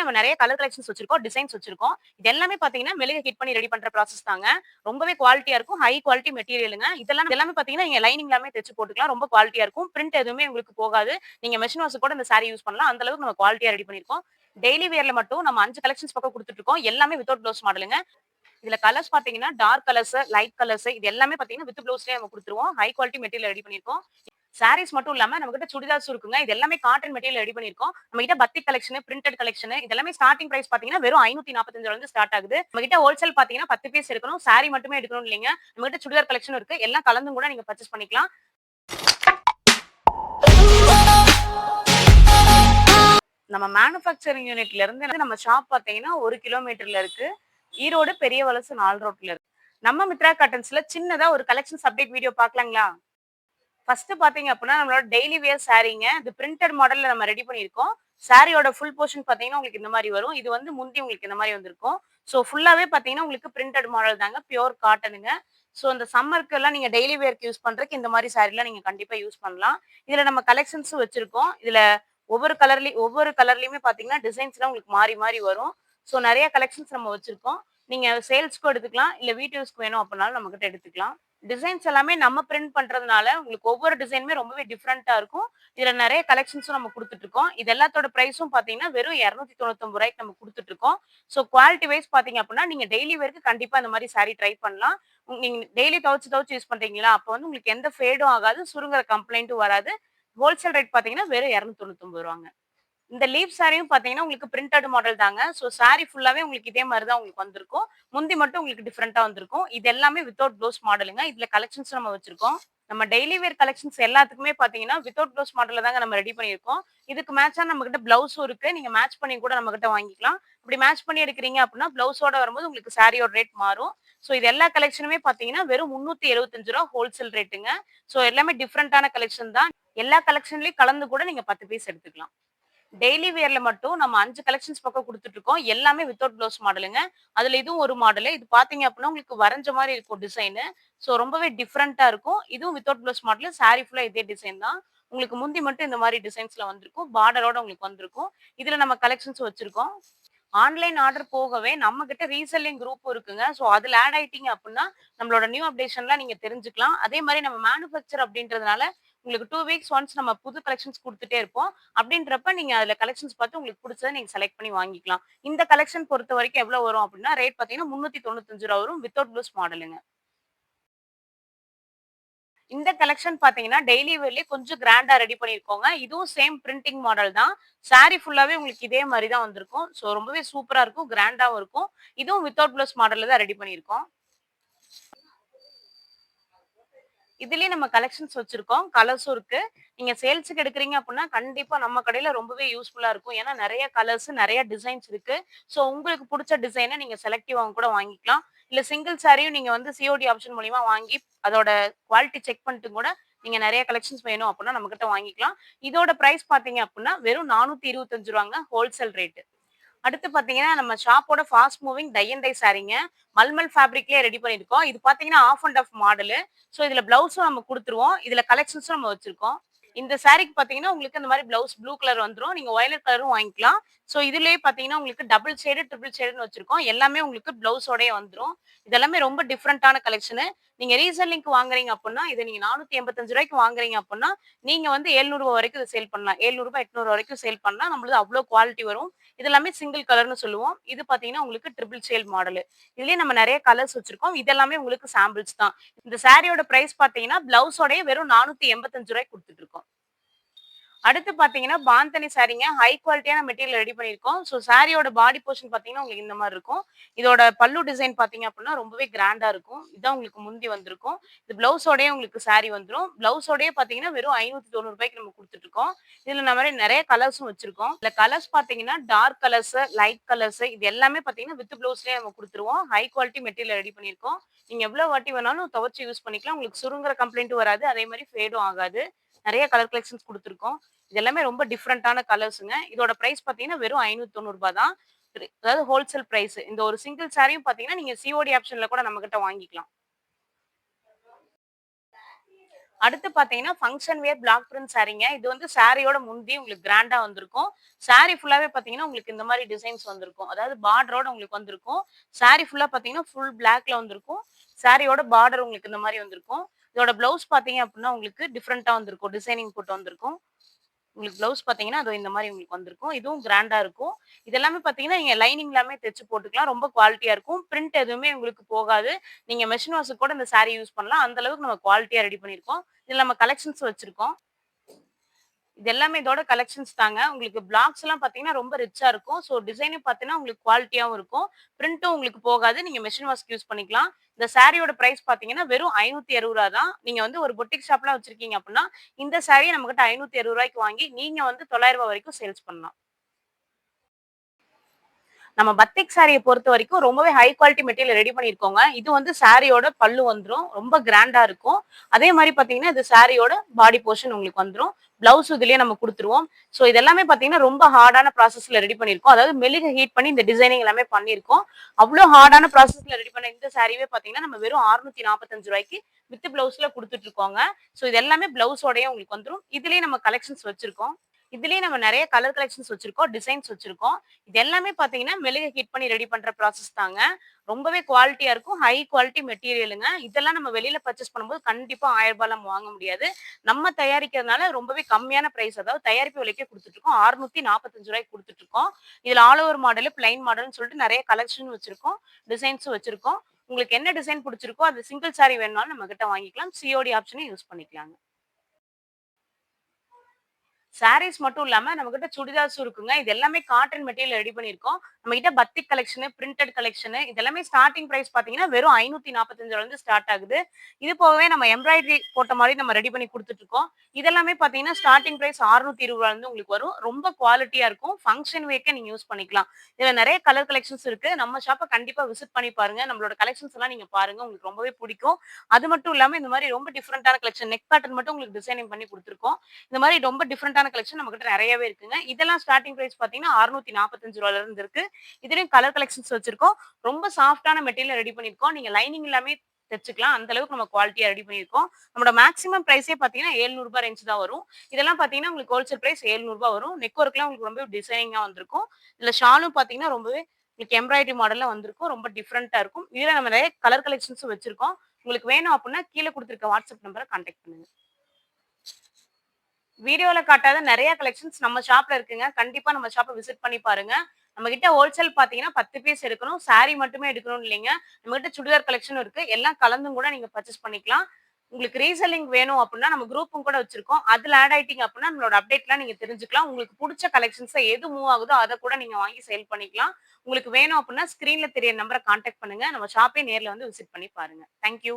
நம்ம நிறைய colour collections வச்சிருக்கோம் டிசைன்ஸ் வச்சிருக்கோம். இது எல்லாமே பாத்தீங்கன்னா மெழுக ஹிட் பண்ணி ரெடி பண்ற ப்ராசஸ் தாங்க. ரொம்பவே குவாலிட்டியா இருக்கும். ஹை குவாலிட்டி மெட்டீரியலுங்க இதெல்லாம் எல்லாமே பாத்தீங்கன்னா நீங்க லைனிங் எல்லாமே தைச்சு போட்டுக்கலாம். ரொம்ப குவாலிட்டியா இருக்கும். பிரிண்ட் எதுவுமே உங்களுக்கு போகாது. நீங்க மெஷின் வாஷ் கூட இந்த சாரி யூஸ் பண்ணலாம். அந்த அளவுக்கு நம்ம குவாலிட்டியா ரெடி பண்ணிருக்கோம். டெய்லி வேர்ல மட்டும் நம்ம அஞ்சு கலெக்ஷன்ஸ் பக்கம் கொடுத்துட்டு இருக்கோம். எல்லாமே வித்தவுட் ப்ளவுஸ் மாடலுங்க இதுல கலர்ஸ் பாத்தீங்கன்னா டார்க் கலர்ஸ் லைட் கலர்ஸ் இது எல்லாமே பாத்தீங்கன்னா வித் ப்ளவுஸ்லயே நம்ம கொடுத்துருவோம். ஹை குவாலிட்டி மெட்டீரியல் ரெடி பண்ணிருக்கோம். சாரீஸ் மட்டும் இல்லாம நம்ம கிட்ட சுடிதார்ஸ் இருக்குங்க. இது எல்லாமே காட்டன் மெட்டீரியல் ரெடி பண்ணிருக்கோம் நம்ம கிட்ட பத்தி கலெக்ஷன் பிரிண்டட் கலெக்ஷன் இது எல்லாமே ஸ்டார்டிங் பிரைஸ் பாத்தீங்கன்னா வெறும் ஐநூத்தி நாற்பத்தஞ்சுல இருந்து ஸ்டார்ட் ஆகுது. நம்ம கிட்ட ஹோல்சேல் பாத்தீங்கன்னா பத்து பீஸ் எடுக்கணும். சாரி மட்டுமே எடுக்கணும் இல்லைங்க. நம்ம கிட்ட சுடிதார் கலெக்ஷன் இருக்கு. எல்லாம் கலந்தும் கூட நீங்க பர்ச்சேஸ் பண்ணிக்கலாம். நம்ம மேனுஃபேக்சரிங் யூனிட்ல இருந்து நம்ம ஷாப் பாத்தீங்கன்னா ஒரு கிலோமீட்டர்ல இருக்கு. ஈரோடு பெரிய வலசு நாலு ரோட்ல இருக்கு. நம்ம மித்ரா காட்டன்ஸ்ல சின்னதா ஒரு கலெக்ஷன்ஸ் அப்டேட் வீடியோ பாக்கலாங்களா ஃபர்ஸ்ட் பாத்தீங்க அப்படின்னா நம்மளோட டெய்லி வியர் சாரீங்க இது பிரிண்டட் மாடல்ல நம்ம ரெடி பண்ணியிருக்கோம். சாரியோட ஃபுல் போர்ஷன் பாத்தீங்கன்னா உங்களுக்கு இந்த மாதிரி வரும். இது வந்து முந்தி உங்களுக்கு இந்த மாதிரி வந்திருக்கும். ஸோ ஃபுல்லாவே பாத்தீங்கன்னா உங்களுக்கு பிரிண்டட் மாடல் தாங்க பியோர் காட்டனுங்க ஸோ இந்த சம்மருக்கு எல்லாம் நீங்க டெய்லி வேர்க்கு யூஸ் பண்றதுக்கு இந்த மாதிரி சாரிலாம் நீங்க கண்டிப்பா யூஸ் பண்ணலாம். இதுல நம்ம கலெக்ஷன்ஸும் வச்சிருக்கோம். இதுல ஒவ்வொரு கலர்லயும் ஒவ்வொரு கலர்லயுமே பாத்தீங்கன்னா டிசைன்ஸ்லாம் உங்களுக்கு மாறி மாறி வரும். ஸோ நிறைய கலெக்ஷன்ஸ் நம்ம வச்சிருக்கோம். நீங்க சேல்ஸ்க்கும் எடுத்துக்கலாம். இல்ல வீட்டு யூஸ்க்கு வேணும் அப்படின்னாலும் நம்ம கிட்ட எடுத்துக்கலாம். டிசைன்ஸ் எல்லாமே நம்ம பிரிண்ட் பண்றதுனால உங்களுக்கு ஒவ்வொரு டிசைனுமே ரொம்பவே டிஃப்ரெண்டா இருக்கும். இதுல நிறைய கலெக்ஷன்ஸும் நம்ம கொடுத்துட்டு இருக்கோம். இது எல்லாத்தோட பிரைஸும் பாத்தீங்கன்னா வெறும் இரநூத்தி தொண்ணூத்தொம்பது ரூபாய்க்கு நம்ம கொடுத்துட்டு இருக்கோம். ஸோ குவாலிட்டி வைஸ் பாத்தீங்க அப்படின்னா நீங்க டெய்லி வரைக்கும் கண்டிப்பா இந்த மாதிரி சாரி ட்ரை பண்ணலாம். நீங்க டெய்லி துவச்சு துவச்சு யூஸ் பண்றீங்களா? அப்போ வந்து உங்களுக்கு எந்த ஃபேடும் ஆகாது சுருங்குற கம்ப்ளைண்ட்டும் வராது. ஹோல்சேல் ரேட் பாத்தீங்கன்னா வெறும் இரநூத்தி தொண்ணூத்தொம்பது ரூபாங்க. இந்த லீவ் சாரியும் பாத்தீங்கன்னா உங்களுக்கு பிரிண்டட் மாடல் தாங்க. ஸோ சாரி ஃபுல்லாவே உங்களுக்கு இதே மாதிரி தான் உங்களுக்கு வந்திருக்கும். முந்தி மட்டும் உங்களுக்கு டிஃப்ரெண்டா வந்திருக்கும். இது எல்லாமே வித்தவுட் ப்ளவுஸ் மாடலுங்க இதுல கலெக்ஷன்ஸ் நம்ம வச்சிருக்கோம். நம்ம டெய்லி வேர் கலெக்ஷன்ஸ் எல்லாத்துக்குமே பாத்தீங்கன்னா வித்தவுட் ப்ளவுஸ் மாடலில் தாங்க நம்ம ரெடி பண்ணியிருக்கோம். இதுக்கு மேட்சா நம்ம கிட்ட பிளவுஸும் இருக்கு. நீங்க மேட்ச் பண்ணி கூட நம்ம கிட்ட வாங்கிக்கலாம். இப்படி மேட்ச் பண்ணி எடுக்கிறீங்க அப்படின்னா பிளவுஸோட வரும்போது உங்களுக்கு சாரியோட ரேட் மாறும். ஸோ இது எல்லா கலெக்ஷனுமே பாத்தீங்கன்னா வெறும் முந்நூற்றி எழுபத்தஞ்சு ரூபா ஹோல்சேல் ரேட்டுங்க ஸோ எல்லாமே டிஃப்ரெண்டான கலெக்ஷன் தான். எல்லா கலெக்ஷன்லயும் கலந்து கூட நீங்க பத்து பீஸ் எடுத்துக்கலாம். டெய்லி வியர்ல மட்டும் நம்ம அஞ்சு கலெக்ஷன்ஸ் பக்கம் கொடுத்துட்டு இருக்கோம் எல்லாமே வித்தவுட் ப்ளவுஸ் மாடலுங்க அதுல இதுவும் ஒரு மாடல் இது பாத்தீங்க அப்படின்னா உங்களுக்கு வரைஞ்ச மாதிரி இருக்கும் டிசைனு ஸோ ரொம்பவே டிஃப்ரெண்டா இருக்கும். இதுவும் வித்தவுட் ப்ளவுஸ் மாடல் சாரி ஃபுல்லா இதே டிசைன் தான். உங்களுக்கு முந்தி மட்டும் இந்த மாதிரி டிசைன்ஸ்ல வந்திருக்கும். பார்டரோட உங்களுக்கு வந்திருக்கும். இதுல நம்ம கலெக்ஷன்ஸ் வச்சிருக்கோம். ஆன்லைன் ஆர்டர் போகவே நம்ம கிட்ட ரீசெல்லிங் குரூப் இருக்குங்க. ஸோ அதுல ஆட் ஆயிட்டீங்க அப்படின்னா நம்மளோட நியூ அப்டேஷன்லாம் நீங்க தெரிஞ்சுக்கலாம். அதே மாதிரி நம்ம மேனுஃபேக்சர் அப்படின்றதுனால உங்களுக்கு டூ வீக்ஸ் ஒன்ஸ் நம்ம புது கலெக்ஷன்ஸ் கொடுத்துட்டே இருப்போம். அப்படின்றப்ப நீங்க அதுல கலெக்ஷன்ஸ் பார்த்து உங்களுக்கு பிடிச்சதை நீங்க செலக்ட் பண்ணி வாங்கிக்கலாம். இந்த கலெக்ஷன் பொறுத்த வரைக்கும் எவ்வளவு வரும் அப்படின்னா ரேட் பாத்தீங்கன்னா முன்னூத்தி தொண்ணூத்தஞ்சு ரூபா வரும் வித்தவுட் ப்ளூஸ் மாடலுங்க இந்த கலெக்ஷன் பாத்தீங்கன்னா டெய்லி வேர்லயே கொஞ்சம் கிராண்டா ரெடி பண்ணிருக்கோங்க. இதுவும் சேம் பிரிண்டிங் மாடல் தான். சாரி ஃபுல்லாவே உங்களுக்கு இதே மாதிரி தான் வந்திருக்கும். ஸோ ரொம்பவே சூப்பரா இருக்கும் கிராண்டாவும் இருக்கும். இதுவும் வித்தவுட் ப்ளவுஸ் மாடல்ல தான் ரெடி பண்ணியிருக்கோம் இதுலயே நம்ம கலெக்ஷன்ஸ் வச்சிருக்கோம். கலர்ஸும் இருக்கு. நீங்க சேல்ஸுக்கு எடுக்கிறீங்க அப்படின்னா கண்டிப்பா நம்ம கடையில ரொம்பவே யூஸ்ஃபுல்லா இருக்கும். ஏன்னா நிறைய கலர்ஸ் நிறைய டிசைன்ஸ் இருக்கு. ஸோ உங்களுக்கு பிடிச்ச டிசைனை நீங்க செலக்டிவாக கூட வாங்கிக்கலாம். இல்ல சிங்கிள் சாரியும் நீங்க வந்து சிஓடி ஆப்ஷன் மூலியமா வாங்கி அதோட குவாலிட்டி செக் பண்ணிட்டு கூட நீங்க நிறைய கலெக்ஷன்ஸ் வேணும் அப்படின்னா நம்ம கிட்ட வாங்கிக்கலாம். இதோட பிரைஸ் பாத்தீங்க அப்படின்னா வெறும் நானூத்தி இருபத்தஞ்சு ரூபாங்க ஹோல்சேல் ரேட்டு அடுத்து பாத்தீங்கன்னா நம்ம ஷாப்போட fast moving tie and dye சாரீங்க. மல்மல் ஃபேப்ரிக்லயே ரெடி பண்ணிருக்கோம் இது பாத்தீங்கன்னா off and off model so இதுல பிளவுஸும் நம்ம கொடுத்துருவோம். இதுல கலெக்ஷன்ஸும் நம்ம வச்சிருக்கோம். இந்த சாரிக்கு பாத்தீங்கன்னா உங்களுக்கு இந்த மாதிரி பிளவுஸ் ப்ளூ கலர் வந்துரும். நீங்க ஒயலட் கலரும் வாங்கிக்கலாம். ஸோ இதுலயே பாத்தீங்கன்னா உங்களுக்கு டபுள் ஷேடு ட்ரிபிள் ஷேடுன்னு வச்சிருக்கோம். எல்லாமே உங்களுக்கு பிளவுஸோடய வந்துரும். இதெல்லாமே ரொம்ப டிஃப்ரெண்டான கலெக்ஷனு நீங்க ரீசெல்லிங்க்கு வாங்குறீங்க அப்படின்னா இதை நீங்க நானூத்தி எண்பத்தஞ்சு ரூபாய்க்கு வாங்குறீங்க அப்படின்னா நீங்க வந்து 700 ரூபாய் வரைக்கும் இதை சேல் பண்ணலாம். 700 ரூபாய் எட்நூறு வரைக்கும் சேல் பண்ணலாம். நம்மளுக்கு அவ்வளோ குவாலிட்டி வரும். இது எல்லாமே சிங்கிள் கலர்னு சொல்லுவோம். இது பாத்தீங்கன்னா உங்களுக்கு ட்ரிபிள் சேல் மாடல் இதுலயே நம்ம நிறைய கலர்ஸ் வச்சிருக்கோம். இதெல்லாமே உங்களுக்கு சாம்பிள்ஸ் தான். இந்த சாரியோட பிரைஸ் பாத்தீங்கன்னா பிளவுஸோடய வெறும் நானூத்தி எண்பத்தஞ்சு ரூபாய்க்கு கொடுத்துட்டு இருக்கோம். அடுத்து பாத்தீங்கன்னா பாந்தனி சாரீங்க ஹை குவாலிட்டியான மெட்டீரியல் ரெடி பண்ணிருக்கோம் ஸோ சாரியோட பாடி போர்ஷன் பாத்தீங்கன்னா உங்களுக்கு இந்த மாதிரி இருக்கும். இதோட பல்லு டிசைன் பாத்தீங்க அப்படின்னா ரொம்பவே கிராண்டா இருக்கும். இதான் உங்களுக்கு முந்தி வந்திருக்கும். இது பிளவுஸோடய உங்களுக்கு சாரி வந்துடும் பிளவுஸோடய பாத்தீங்கன்னா வெறும் ஐநூத்தி தொண்ணூறு ரூபாய்க்கு நம்ம கொடுத்துட்டு இருக்கோம் இதுல நம்ம நிறைய கலர்ஸும் வச்சிருக்கோம். இந்த கலர்ஸ் பாத்தீங்கன்னா டார்க் கலர்ஸ் லைட் கலர்ஸ் இது எல்லாமே பாத்தீங்கன்னா வித் பிளவுஸ்லயே நம்ம கொடுத்துருவோம். ஹை குவாலிட்டி மெட்டீரியல் ரெடி பண்ணிருக்கோம் நீங்க எவ்வளவு வாட்டி வேணாலும் துவச்சு யூஸ் பண்ணிக்கலாம். உங்களுக்கு சுருங்குற கம்ப்ளைண்ட் வராது. அதே மாதிரி ஃபேடும் ஆகாது. நிறைய கலர் கலெக்ஷன்ஸ் கொடுத்துருக்கோம். இது எல்லாமே ரொம்ப டிஃப்ரெண்டான கலர்ஸுங்க இதோட பிரைஸ் பார்த்தீங்கன்னா வெறும் ஐநூத்தி தொண்ணூறு ரூபாய் தான் அதாவது ஹோல்சேல் பிரைஸ் இந்த ஒரு சிங்கிள் சாரியும் பாத்தீங்கன்னா நீங்க சிஓடி ஆப்ஷன்ல கூட நம்ம கிட்ட வாங்கிக்கலாம். அடுத்து பாத்தீங்கன்னா ஃபங்க்ஷன் வேர் பிளாக் பிரிண்ட் சாரீங்க இது வந்து சாரியோட முந்தி உங்களுக்கு கிராண்டா வந்திருக்கும். சாரி ஃபுல்லாவே பாத்தீங்கன்னா உங்களுக்கு இந்த மாதிரி டிசைன்ஸ் வந்திருக்கும். அதாவது பார்டரோட உங்களுக்கு வந்திருக்கும். சாரி ஃபுல்லா பாத்தீங்கன்னா ஃபுல் பிளாக்ல வந்திருக்கும். சாரியோட பார்டர் உங்களுக்கு இந்த மாதிரி வந்திருக்கும். இதோட பிளவுஸ் பாத்தீங்க அப்படின்னா உங்களுக்கு டிஃப்ரெண்ட்டாக வந்திருக்கும். டிசைனிங் போட்டு வந்திருக்கும். உங்களுக்கு பிளவுஸ் பார்த்தீங்கன்னா அது இந்த மாதிரி உங்களுக்கு வந்திருக்கும். இதுவும் கிராண்டா இருக்கும். இதெல்லாமே பார்த்தீங்கன்னா பாத்தீங்கன்னா நீங்க லைனிங் எல்லாமே தைச்சு போட்டுக்கலாம். ரொம்ப குவாலிட்டியா இருக்கும். பிரிண்ட் எதுவுமே உங்களுக்கு போகாது. நீங்க மெஷின் வாஷுக்கு கூட இந்த சாரீ யூஸ் பண்ணலாம். அந்த அளவுக்கு நம்ம குவாலிட்டியா ரெடி பண்ணிருக்கோம் இதுல நம்ம கலெக்ஷன்ஸ் வச்சிருக்கோம். இது எல்லாமே இதோட கலெக்ஷன்ஸ் தாங்க. உங்களுக்கு பிளாக்ஸ் எல்லாம் பாத்தீங்கன்னா ரொம்ப ரிச்சா இருக்கும். ஸோ டிசைனும் பாத்தீங்கன்னா உங்களுக்கு குவாலிட்டியாவும் இருக்கும். பிரிண்ட்டும் உங்களுக்கு போகாது. நீங்க மெஷின் வாஷ்க்கு யூஸ் பண்ணிக்கலாம். இந்த சாரியோட பிரைஸ் பாத்தீங்கன்னா வெறும் ஐநூத்தி அறுபது ரூபா தான். நீங்க வந்து ஒரு பொட்டிக் ஷாப்லாம் வச்சிருக்கீங்க அப்படின்னா இந்த சாரியை நம்மகிட்ட ஐநூத்தி அறுபது ரூபாய்க்கு வாங்கி நீங்க வந்து தொள்ளாயிரம் ரூபாய் வரைக்கும் சேல்ஸ் பண்ணலாம். நம்ம பத்திக் சாரியை பொறுத்த வரைக்கும் ரொம்பவே ஹை குவாலிட்டி மெட்டீரியல் ரெடி பண்ணியிருக்கோங்க. இது வந்து சாரியோட பல்லு வந்துடும் ரொம்ப கிராண்டா இருக்கும். அதே மாதிரி பாத்தீங்கன்னா இது சாரியோட பாடி போர்ஷன் உங்களுக்கு வந்துரும். பிளவுஸ் இதுலயே நம்ம கொடுத்துருவோம். ஸோ இதெல்லாமே பாத்தீங்கன்னா ரொம்ப ஹார்டான ப்ராசஸ்ல ரெடி பண்ணியிருக்கோம். அதாவது மெழுக ஹீட் பண்ணி இந்த டிசைனிங் எல்லாமே பண்ணியிருக்கோம். அவ்வளோ ஹார்டான ப்ராசஸ்ல ரெடி பண்ண இந்த சாரியே பாத்தீங்கன்னா நம்ம வெறும் அறுநூத்தி நாற்பத்தஞ்சு ரூபாய்க்கு வித் பிளவுஸ்ல கொடுத்துட்டு இருக்கோங்க. ஸோ இது எல்லாமே பிளவுஸோடய உங்களுக்கு வந்துடும் இதுலயே நம்ம கலெக்ஷன்ஸ் வச்சிருக்கோம். இதுலயே நம்ம நிறைய கலர் கலெக்ஷன்ஸ் வச்சிருக்கோம் டிசைன்ஸ் வச்சிருக்கோம். இது எல்லாமே பாத்தீங்கன்னா மெழுக ஹீட் பண்ணி ரெடி பண்ற ப்ராசஸ் தாங்க. ரொம்பவே குவாலிட்டியா இருக்கும். ஹை குவாலிட்டி மெட்டீரியலுங்க இதெல்லாம் நம்ம வெளியில பர்ச்சேஸ் பண்ணும்போது கண்டிப்பா ஆயிரம் ரூபாய் நம்ம வாங்க முடியாது. நம்ம தயாரிக்கிறதுனால ரொம்பவே கம்மியான பிரைஸ் அதாவது தயாரிப்பு விலைக்கே கொடுத்துட்டு இருக்கோம். அறுநூத்தி நாற்பத்தஞ்சு ரூபாய்க்கு கொடுத்துட்டு இருக்கோம். இதுல ஆல் ஓவர் மாடல் பிளைன் மாடல்னு சொல்லிட்டு நிறைய கலெக்ஷன் வச்சிருக்கோம். டிசைன்ஸும் வச்சிருக்கோம். உங்களுக்கு என்ன டிசைன் பிடிச்சிருக்கோ அது சிங்கிள் சாரி வேணும்னாலும் நம்ம கிட்ட வாங்கிக்கலாம். சிஓடி ஆப்ஷனையும் யூஸ் பண்ணிக்கலாங்க. சாரீஸ் மட்டும் இல்லாம நம்ம கிட்ட சுடிதார்ஸும் இருக்குங்க. இது எல்லாமே காட்டன் மெட்டீரியல் ரெடி பண்ணிருக்கோம் நம்ம கிட்ட பத்திக் கலெக்ஷன் பிரிண்டட் கலெக்ஷன் இது எல்லாமே ஸ்டார்டிங் பிரைஸ் பாத்தீங்கன்னா வெறும் ஐநூத்தி நாற்பத்தஞ்சுல இருந்து ஸ்டார்ட் ஆகுது. இது போகவே நம்ம எம்ப்ராய்டரி போட்ட மாதிரி நம்ம ரெடி பண்ணி கொடுத்துட்டு இருக்கோம் இதெல்லாமே பாத்தீங்கன்னா ஸ்டார்டிங் பிரைஸ் அறுநூத்தி இருபது ரூபாய் இருந்து உங்களுக்கு வரும். ரொம்ப குவாலிட்டியா இருக்கும். ஃபங்க்ஷன் வேக்கே நீங்க யூஸ் பண்ணிக்கலாம். இதுல நிறைய கலர் கலெக்ஷன்ஸ் இருக்கு. நம்ம ஷாப்பை கண்டிப்பா விசிட் பண்ணி பாருங்க. நம்மளோட கலெக்ஷன்ஸ் எல்லாம் நீங்க பாருங்க. உங்களுக்கு ரொம்பவே பிடிக்கும். அது மட்டும் இல்லாம இந்த மாதிரி ரொம்ப டிஃப்ரெண்டான கலெக்ஷன் நெக் பேட்டர்ன் மட்டும் உங்களுக்கு டிசைனிங் பண்ணி கொடுத்துருக்கோம். இந்த மாதிரி ரொம்ப டிஃப்ரெண்டான கலெக்ஷன் நம்ம கிட்ட நிறையவே இருக்குங்க. இதெல்லாம் ஸ்டார்டிங் பிரைஸ் பாத்தீங்கன்னா அறுநூத்தி நாற்பத்தஞ்சு ரூபாயில இருந்து இருக்கு. இதுலயும் கலர் கலெக்ஷன்ஸ் வச்சிருக்கோம். ரொம்ப சாஃப்டான மெட்டீரியல் ரெடி பண்ணிருக்கோம் நீங்க லைனிங் எல்லாமே தைச்சுக்கலாம். அந்த அளவுக்கு நம்ம குவாலிட்டியா ரெடி பண்ணிருக்கோம் நம்மளோட மேக்ஸிமம் பிரைஸே பாத்தீங்கன்னா 700 ரூபாய் ரேஞ்ச் தான் வரும். இதெல்லாம் பாத்தீங்கன்னா உங்களுக்கு ஹோல்சேல் பிரைஸ் 700 ரூபாய் வரும் நெக் ஒர்க்லாம் உங்களுக்கு ரொம்ப டிசைனிங்கா வந்திருக்கும். இதுல ஷாலும் பாத்தீங்கன்னா ரொம்பவே உங்களுக்கு எம்ப்ராய்டரி மாடல்ல வந்திருக்கும். ரொம்ப டிஃப்ரெண்டா இருக்கும். இதுல நம்ம நிறைய கலர் கலெக்ஷன்ஸும் வச்சிருக்கோம். உங்களுக்கு வேணும் அப்படின்னா கீழே கொடுத்துருக்க வாட்ஸ்அப் நம்பரை கான்டாக்ட் பண்ணுங்க. வீடியோல காட்டாத நிறைய கலெக்ஷன்ஸ் நம்ம ஷாப்ல இருக்குங்க. கண்டிப்பா நம்ம ஷாப்பை விசிட் பண்ணி பாருங்க. நம்ம கிட்ட ஹோல்சேல் பாத்தீங்கன்னா பத்து பீஸ் எடுக்கணும். சாரி மட்டுமே எடுக்கணும் இல்லைங்க. நம்ம கிட்ட சுடிதார் கலெக்ஷன் இருக்கு. எல்லாம் கலந்தும் கூட நீங்க பர்ச்சேஸ் பண்ணிக்கலாம். உங்களுக்கு ரீசெல்லிங் வேணும் அப்படின்னா நம்ம குரூப்பும் கூட வச்சிருக்கோம். அதுல ஆட் ஆயிட்டீங்க அப்படின்னா நம்மளோட அப்டேட்லாம் நீங்க தெரிஞ்சுக்கலாம். உங்களுக்கு பிடிச்ச கலெக்ஷன்ஸை எது மூவ் ஆகுதோ அதை கூட நீங்க வாங்கி சேல் பண்ணிக்கலாம். உங்களுக்கு வேணும் அப்படின்னா ஸ்கிரீன்ல தெரிய நம்பரை கான்டாக்ட் பண்ணுங்க. நம்ம ஷாப்பே நேர்ல வந்து விசிட் பண்ணி பாருங்க. தேங்க்யூ